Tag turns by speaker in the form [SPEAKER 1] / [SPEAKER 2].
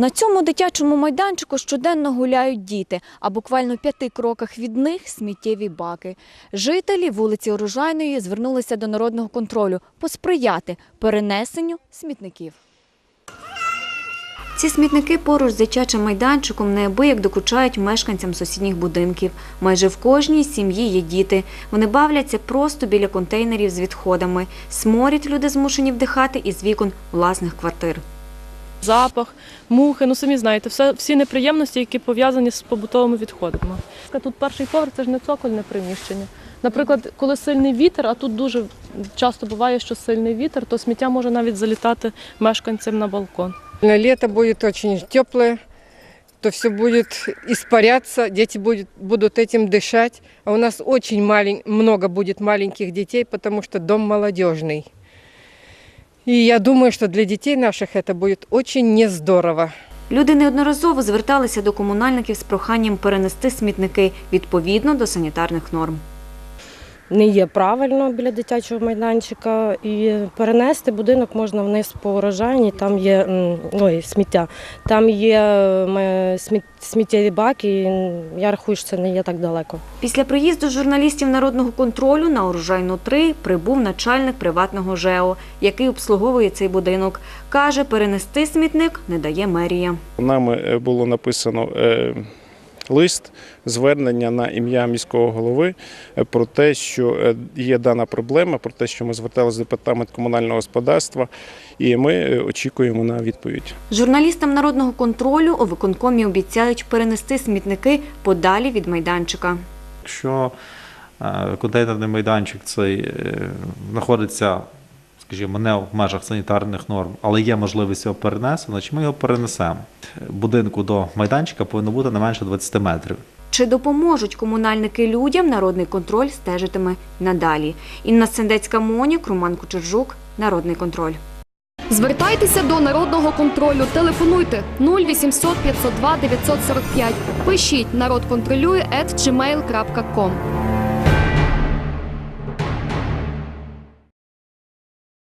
[SPEAKER 1] На цьому дитячому майданчику щоденно гуляють діти, а буквально в п'яти кроках від них сміттєві баки. Жителі вулиці Урожайної звернулися до народного контролю посприяти перенесенню смітників. Ці смітники поруч з дитячим майданчиком неабияк докучають мешканцям сусідніх будинків. Майже в кожній сім'ї є діти. Вони бавляться просто біля контейнерів з відходами. Сморід люди змушені вдихати із вікон власних квартир
[SPEAKER 2] запах, мухи, ну самі знаєте, все, всі неприємності, які пов'язані з побутовими відходами. Тут перший поверх це ж не цокольне приміщення. Наприклад, коли сильний вітер, а тут дуже часто буває, що сильний вітер, то сміття може навіть залітати мешканцям на балкон.
[SPEAKER 3] На лето будет очень теплое, то все будет испаряться, дети будет, будут этим дышать. А у нас очень малень, много будет маленьких детей, потому что дом молодежный. И я думаю, что для детей наших это будет очень нездорово.
[SPEAKER 1] Люди неодноразово зверталися до комунальників з проханням перенести смітники відповідно до санітарних норм.
[SPEAKER 4] Не є правильно біля дитячого майданчика. І перенести будинок можна вниз по урожайні, там є ой, сміття. Там є сміттєві баки, і я рахую, що це не є так далеко.
[SPEAKER 1] Після приїзду журналістів народного контролю на урожайну 3 прибув начальник приватного ЖЕО, який обслуговує цей будинок. Каже, перенести смітник не дає мерія.
[SPEAKER 5] Нами е, було написано е, лист звернення на ім'я міського голови е, про те, що е, є дана проблема, про те, що ми зверталися до департамент комунального господарства, і ми е, очікуємо на відповідь.
[SPEAKER 1] Журналістам народного контролю у виконкомі обіцяють перенести смітники подалі від майданчика.
[SPEAKER 6] Якщо контейнерний майданчик цей знаходиться, скажімо, не в межах санітарних норм, але є можливість його перенести, значить ми його перенесемо. Будинку до майданчика повинно бути не менше 20 метрів.
[SPEAKER 1] Чи допоможуть комунальники людям, народний контроль стежитиме надалі. Інна Сендецька Монік, Роман Кучержук, Народний контроль.
[SPEAKER 7] Звертайтеся до народного контролю. Телефонуйте 0800 502 945. Пишіть народ контролює at gmail.com.